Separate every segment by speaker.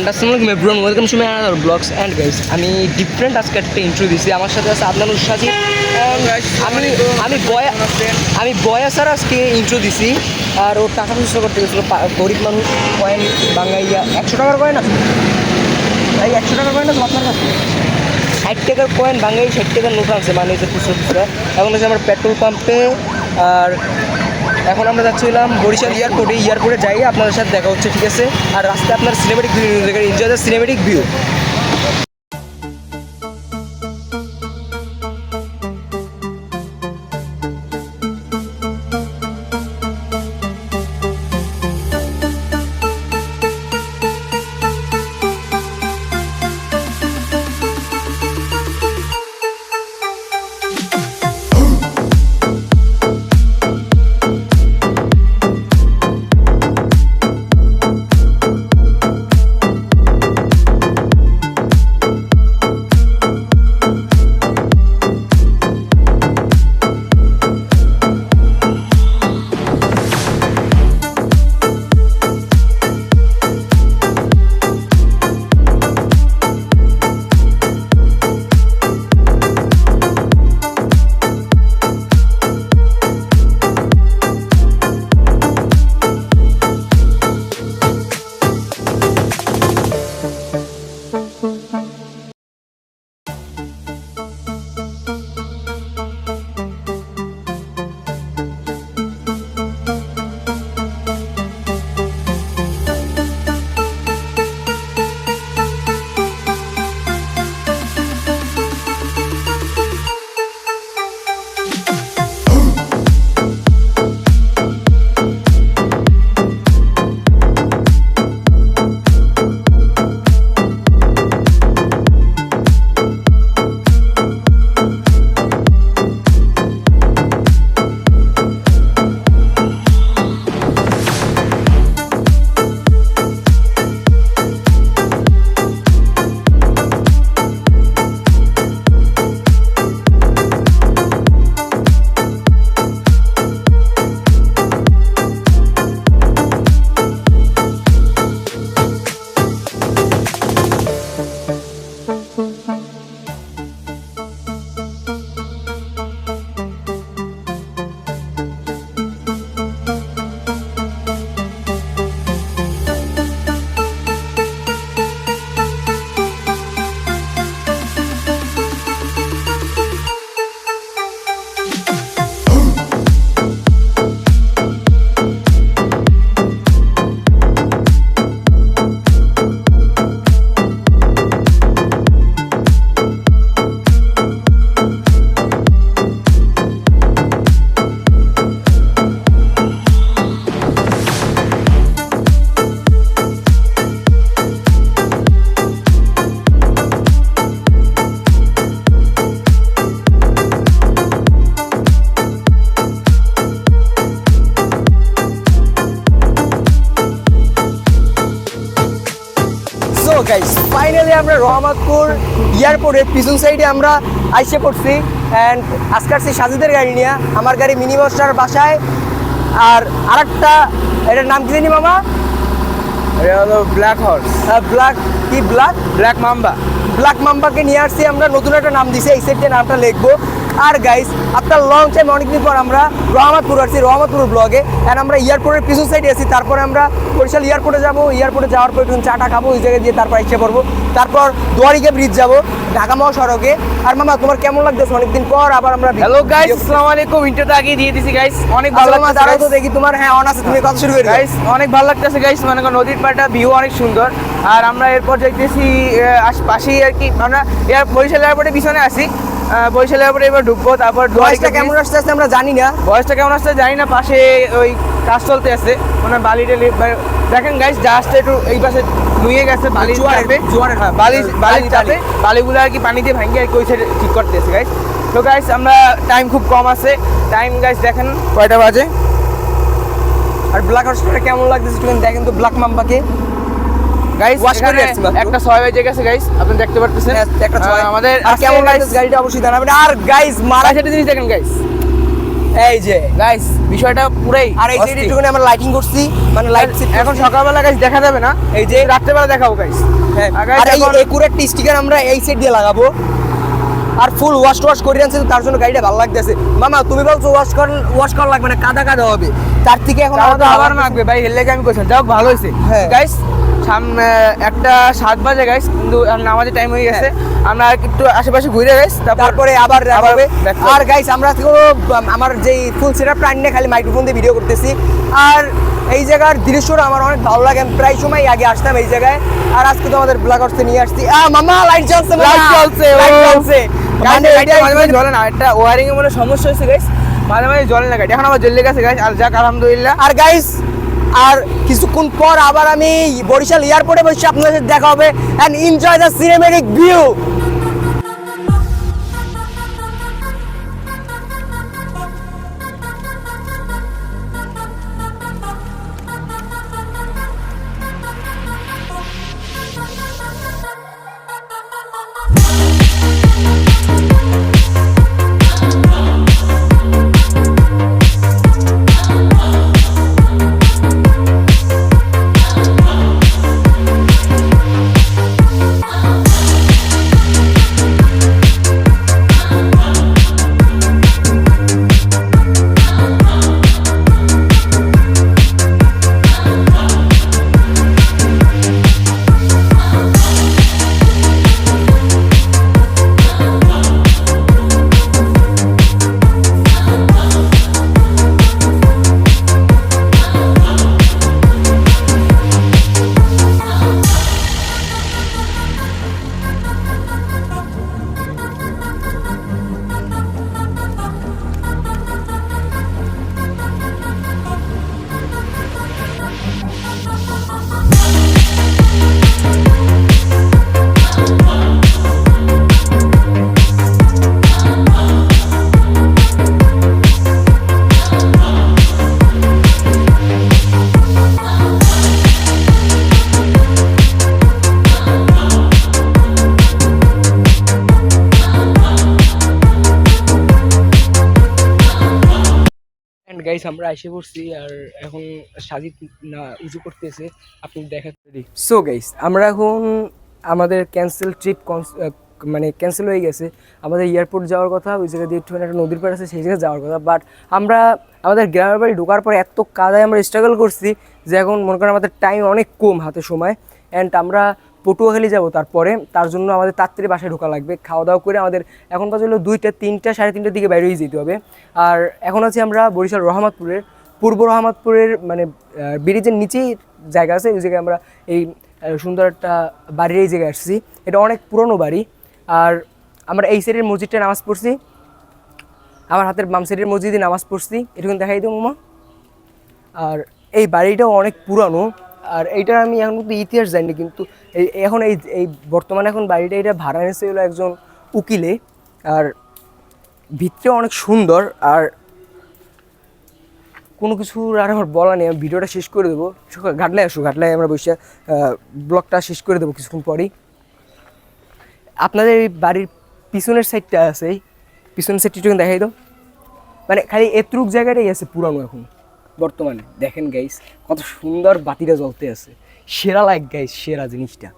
Speaker 1: And আসসালামু everyone welcome to my another blogs and guys আমি different আজকে একটা ইন্ট্রো দিছি। আমার সাথে আছে আদনান উসাজি আমি আমি বয়া আমি বয়া স্যার আজকে ইন্ট্রো দিছি। আর ওর টাকা পয়সা করতে গেছিল গরিব মানুষ কয়েন বাঙাইয়া একশো টাকার কয়েন আছে? ভাই একশো টাকার কয়েন আছে আপনার কাছে? ষাট টাকার কয়েন বাঙাই ষাট টাকার নোট আছে মানে যে খুচরো খুচরা। এখন আছে আমার পেট্রোল পাম্পে আর এখন আমরা যাচ্ছিলাম বরিশাল এয়ারপোর্টে। এয়ারপোর্টে যাই আপনাদের সাথে দেখা হচ্ছে, ঠিক আছে? আর রাস্তায় আপনার cinematic view enjoy the cinematic view guys finally আমরা রহমতপুর এয়ারপোর্টের পিছন সাইডে আমরা আইসে পড়ছি অ্যান্ড আজকে আসছি সাজিদের গাড়ি নিয়ে আমার গাড়ি মিনি বস্টার বাসায়। আর আরেকটা এটার নাম কি জানি মামা?
Speaker 2: এটা হলো ব্ল্যাক হর্স
Speaker 1: ব্ল্যাক কি ব্ল্যাক
Speaker 2: ব্ল্যাক মাম্বা
Speaker 1: ব্ল্যাক মাম্বাকে নিয়ে আসছি আমরা নতুন একটা নাম দিছি এই সেটে নামটা লিখব। আর গাইস আপনার লং টাইম অনেকদিন পর আমরা রহমতপুর আসছি রহমতপুর ব্লগে অ্যান্ড আমরা এয়ারপোর্টের পিছন সাইডে আছি তারপরে আমরা বরিশাল এয়ারপোর্টে যাব এয়ারপোর্টে যাওয়ার পর একটু চাটা খাব ওই জায়গায় দিয়ে তারপর এসে পড়ব। তারপর দুয়ারিকা ব্রিজ যাব ঢাকা মহাসড়কে। আর মামা তোমার কেমন লাগতেছে? অনেকদিন পর আবার আমরা
Speaker 2: হ্যালো গাইস আসসালামু আলাইকুম ইন্টারটা আগে দিয়ে দিছি গাইস অনেক ভালো
Speaker 1: ভালো দাঁড়াও তো দেখি তোমার হ্যাঁ অন আছে তুমি কথা শুরু করে
Speaker 2: গাইস অনেক ভালো লাগতেছে গাইস মানে নদীর পাড়টা ভিউ অনেক সুন্দর। আর আমরা এরপর যাইতেছি আশপাশেই আর কি আমরা এয়ার বরিশাল এয়ারপোর্টের পিছনে আছি। আহ, বরিশাল এবার ঢুকবো তারপর
Speaker 1: বয়সটা কেমন। আসতে আসতে আমরা জানি না।
Speaker 2: বয়সটা কেমন আসছে জানি না পাশে ওই কাজ চলতে আছে মানে বালি টালি দেখেন গাইস জাহাজটা একটু এই পাশে নুয়ে গেছে বালি চাপে। বালি
Speaker 1: বালি-
Speaker 2: চাপে। বালিগুলো আর কি পানিতে ভাঙিয়ে আর কি ওই সাইডে ঠিক করতেছে গাইস তো গাইস আমরা টাইম খুব কম আছে। টাইম গাইস দেখেন। কয়টা বাজে?
Speaker 1: আর ব্ল্যাক হর্সটা কেমন লাগতেছে একটু দেখেন তো ব্ল্যাক মাম্বাকে
Speaker 2: গাইস
Speaker 1: Wash করে রাখছি
Speaker 2: একটা ছয় বেজে গেছে গাইস আপনি দেখতে পারতেছেন?
Speaker 1: হ্যাঁ, একটা ছয়।
Speaker 2: আমাদের
Speaker 1: আর কেমন
Speaker 2: আজকে
Speaker 1: গাড়িটা? অবশ্যই জানাবেন। আর গাইস মারা
Speaker 2: গাইস জিনিস দেখেন গাইস
Speaker 1: এই যে।
Speaker 2: গাইস বিষয়টা পুরাই
Speaker 1: আর এই যে একটুখানি আমরা লাইটিং করছি মানে লাইট
Speaker 2: এখন সকালবেলা গাইস দেখা যাবে না।
Speaker 1: এই যে
Speaker 2: রাত্রেবেলা দেখাবো গাইস
Speaker 1: হ্যাঁ।
Speaker 2: আর
Speaker 1: এই একুরেট স্টিকার আমরা এই সেট দিয়ে লাগাবো। আর ফুল ওয়াশ ওয়াশ করে আনছে তার জন্য গাড়িটা ভালো লাগতেছে। মামা তুমি বলছো ওয়াশ কর ওয়াশ করা লাগবে না? কাদা কাদা হবে। তার থেকে এখন
Speaker 2: আবার মাখবে। ভাই লেগে আমি করছিলাম যাক ভালো হয়েছে।
Speaker 1: হ্যাঁ।
Speaker 2: গাইস সামনে একটা সাত বাজে গাইস কিন্তু নামাজের টাইম হয়ে গেছে। আমরা একটু আশেপাশে ঘুরে গাইস
Speaker 1: তারপরে আবার হবে। আর গাইস আমরা তো আমার যেই ফুল প্ল্যান নিয়ে খালি মাইক্রোফোন দিয়ে ভিডিও করতেছি। আর এই জায়গার দৃশ্যটা আমার অনেক ভালো লাগে। আমি প্রায় সময় আগে আসতাম এই জায়গায়। আর আজকে তো আমাদের ব্লগার্সে নিয়ে আসছি। আ মামা লাইট জ্বলছে
Speaker 2: লাইট জ্বলছে
Speaker 1: লাইট জ্বলছে।
Speaker 2: গাইস
Speaker 1: গাইস
Speaker 2: জ্বলে না একটা ওয়ারিং এর মধ্যে সমস্যা হয়েছে গাইস মাঝে মাঝে জ্বলে না গাড়ি এখন আমার জ্বলে গেছে গাইস আর যাক আলহামদুলিল্লাহ।
Speaker 1: আর গাইস আর কিছুক্ষণ পর আবার আমি বরিশাল এয়ারপোর্টে বসে আপনাদের দেখা হবে and enjoy the cinematic view guys আমরা এসে পড়ছি আর এখন সাজিদ না উজু করতেছে। আপনি দেখা সো গাইস আমরা এখন আমাদের ক্যান্সেল ট্রিপ মানে ক্যান্সেল হয়ে গেছে। আমাদের এয়ারপোর্ট যাওয়ার কথা, ওই জায়গা দিয়ে একটুখানি একটা নদীর পাড় আছে, সেই জায়গায় যাওয়ার কথা। বাট আমরা আমাদের গ্রামের বাড়ি ঢোকার পর এত কাদায় আমরা স্ট্রাগল করছি যে এখন মনে করেন আমাদের টাইম অনেক কম হাতে সময়। অ্যান্ড আমরা পটুয়াখালী যাব, তারপরে তার জন্য আমাদের তাড়াতাড়ি বাসায় ঢোকা লাগবে। খাওয়া দাওয়া করে আমাদের এখন বাজে হলো দুইটা, তিনটা, সাড়ে তিনটার দিকে বাইরে যেতে হবে। আর এখন আছি আমরা বরিশাল রহমতপুরের পূর্ব রহমতপুরের মানে ব্রিজের নিচেই জায়গা আছে, ওই জায়গায় আমরা এই সুন্দর একটা বাড়ির এই জায়গায় আসছি। এটা অনেক পুরনো বাড়ি। আর আমরা এই সাইডের মসজিদটা নামাজ পড়ছি। আমার হাতের বাম সাইডের মসজিদে নামাজ পড়ছি। এটুকুন দেখাই দিও মামা। আর এই বাড়িটাও অনেক পুরানো। আর এইটার আমি এখন কিন্তু ইতিহাস জানি কিন্তু এখন এই এই বর্তমানে এখন বাড়িটা এটা ভাড়া নিয়েছে হলো একজন উকিলে, আর ভিতরে অনেক সুন্দর, আর কোনো কিছু আর আমার বলা নেই, আমি ভিডিওটা শেষ করে দেবো। ঘাটলায় আসো, ঘাটলায় আমরা বসে ব্লগটা শেষ করে দেবো কিছুক্ষণ পরেই। আপনাদের এই বাড়ির পিছনের সাইডটা আছে পিছনের সাইডটা দেখাই দাও। মানে খালি এত্রুক জায়গাটাই আছে পুরানো এখন। বর্তমানে। দেখেন গাইস কত সুন্দর বাতিটা জ্বলতে আছে। সেরা লাইক গাইস সেরা জিনিসটা।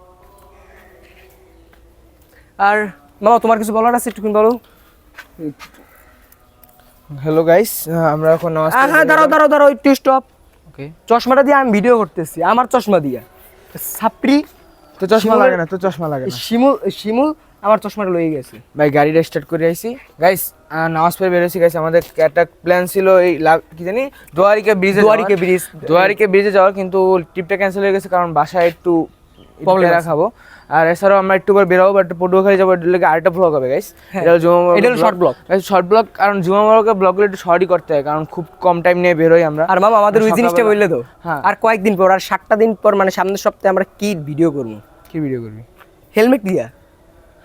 Speaker 1: আর মামা তোমার কিছু বলার আছে একটু বলো?
Speaker 2: হ্যালো গাইস আমরা এখন নামাজ
Speaker 1: হ্যাঁ দাঁড়াও দাঁড়াও দাঁড়াও একটু স্টপ
Speaker 2: ওকে
Speaker 1: চশমাটা দিয়ে আমি ভিডিও করতেছি আমার চশমা দিয়ে। সাপ্রি
Speaker 2: তো চশমা লাগে না তো চশমা লাগে না।
Speaker 1: শিমুল শিমুল আমার চশমাটা লয়ে গেছে।
Speaker 2: ভাই গাড়িটা স্টার্ট করে আইছি। গাইস নামাজ পড়ে বেরোছি গাইস আমাদের একটা প্ল্যান ছিল এই কি জানি দোয়ারিকা ব্রিজে
Speaker 1: দুয়ারিকা ব্রিজ
Speaker 2: দোয়ারিকা ব্রিজে যাওয়ার কিন্তু ট্রিপটা ক্যান্সেল হয়ে গেছে কারণ বাসায় একটু প্রবলেম। খাব আর এছাড়াও আমরা একটু পর বেরোবো বাট পটুয়াখালী যাব এটার লেগে আরেকটা ব্লগ হবে গাইস
Speaker 1: হ্যাঁ,
Speaker 2: এটা জুমা
Speaker 1: এটা short vlog।
Speaker 2: শর্ট ব্লগ কারণ জুমা মরকে ব্লগগুলো একটু শর্টই করতে হয় কারণ খুব কম টাইম নিয়ে বেরোই আমরা।
Speaker 1: আর মামা আমাদের ওই জিনিসটা বললে তো
Speaker 2: হ্যাঁ।
Speaker 1: আর কয়েকদিন পর আর সাতটা দিন পর মানে সামনের সপ্তাহে আমরা কি ভিডিও করব?
Speaker 2: কি ভিডিও করবি?
Speaker 1: হেলমেট দিয়া।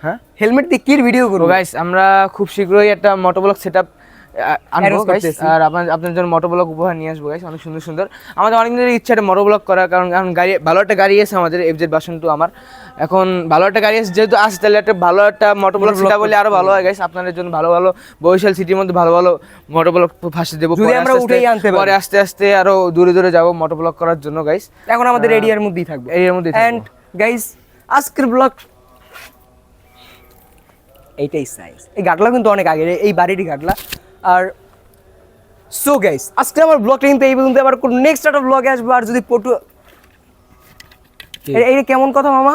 Speaker 2: হ্যাঁ?
Speaker 1: হেলমেট দিয়ে কি ভিডিও করব?
Speaker 2: গাইস আমরা খুব শীঘ্রই একটা মোটো ব্লগ সেট আপ আনব আর আপনার আপনার জন্য মোটর ব্লক উপহার নিয়ে আসব গাইস অনেক সুন্দর সুন্দর। আমাদের অনেক দিনের ইচ্ছা একটা মোটর ব্লক করা কারণ কারণ গাড়ি ভালো একটা গাড়ি আছে আমাদের এফ এফজেড বাসন টু আমার। এখন ভালো একটা গাড়ি আছে যেহেতু আসে তাহলে একটা ভালো একটা মোটর ব্লক সেটা বলে আরও ভালো হয় গাইস আপনাদের জন্য ভালো ভালো বরিশাল সিটির মধ্যে ভালো ভালো মোটর ব্লক ফাঁসে দেবো।
Speaker 1: যদি আমরা উঠেই আনতে পারি।
Speaker 2: আস্তে আস্তে আরও দূরে দূরে যাব মোটর ব্লক করার জন্য গাইস
Speaker 1: এখন আমাদের এরিয়ার মধ্যেই থাকবে।
Speaker 2: এরিয়ার মধ্যেই।
Speaker 1: গাইস আজকের ব্লগ এইটাই সাইজ এই গাটলা কিন্তু অনেক আগে এই বাড়িরই গাটলা আর সো গাইস আজকে আমার ব্লগটা কিন্তু এই পর্যন্ত। আবার কোন নেক্সট একটা ব্লগে আসব আর যদি পটু? এই কেমন কথা মামা?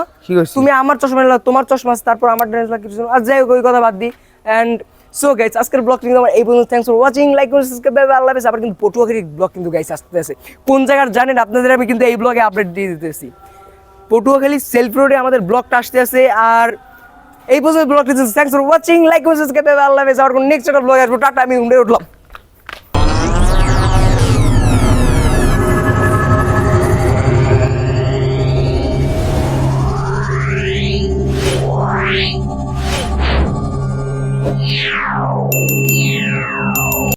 Speaker 1: তুমি আমার চশমা নিলা তোমার চশমা তারপর আমার ড্রেস লাগে কিছু আর যাই হোক ওই কথা বাদ দিই অ্যান্ড সো গাইস আজকের ব্লগ কিন্তু আমার এই পর্যন্ত। থ্যাংকস ফর ওয়াচিং লাইক করে সাবস্ক্রাইব করে আল্লাহ হাফেজ। আবার কিন্তু পটুয়াখালী ব্লগ কিন্তু গাইস আসতে আছে। কোন জায়গার জানেন? আপনাদের আমি কিন্তু এই ব্লগে আপডেট দিয়ে দিতেছি। পটুয়াখালী সেলফ রোডে আমাদের ব্লগটা আসতে আছে আর এই পর্যন্ত ব্লগটি থ্যাংকস ফর ওয়াচিং লাইক করে সাবস্ক্রাইব করে আল্লাহ হাফেজ আবার নেক্সট একটা ব্লগ আসব টাটা আমি উঠে উঠলাম